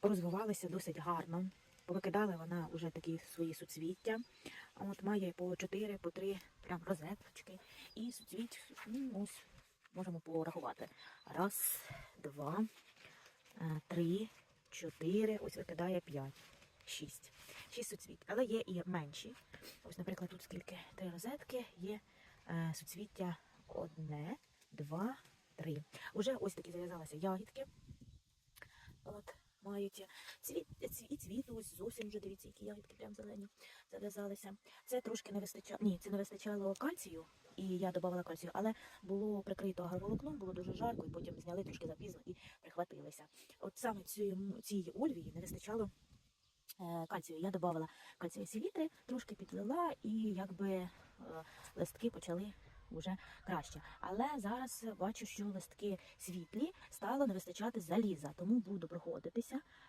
порозвивалися досить гарно. Повикидали вона вже такі свої суцвіття. От має по 4, по 3 прям розеточки. І суцвіть, ну, ось можемо порахувати. Раз, два, е, три, чотири, ось викидає п'ять, шість. Шість суцвіть. Але є і менші. Ось, наприклад, тут скільки три розетки, є е, суцвіття одне, два, три. Уже ось такі зав'язалися ягідки. От, мають цвіт, цвіт, цвіт, ось зовсім вже дивіться, які ягідки прям зелені зав'язалися. Це трошки не вистачало, ні, це не вистачало кальцію, і я додавала кальцію, але було прикрито агроволокном, було дуже жарко, і потім зняли трошки запізно і прихватилися. От саме цій ольвії не вистачало е, кальцію. Я додавала кальцієві селітри, трошки підлила, і якби е, листки почали вже краще. Але зараз бачу, що листки світлі стало не вистачати заліза, тому буду проходитися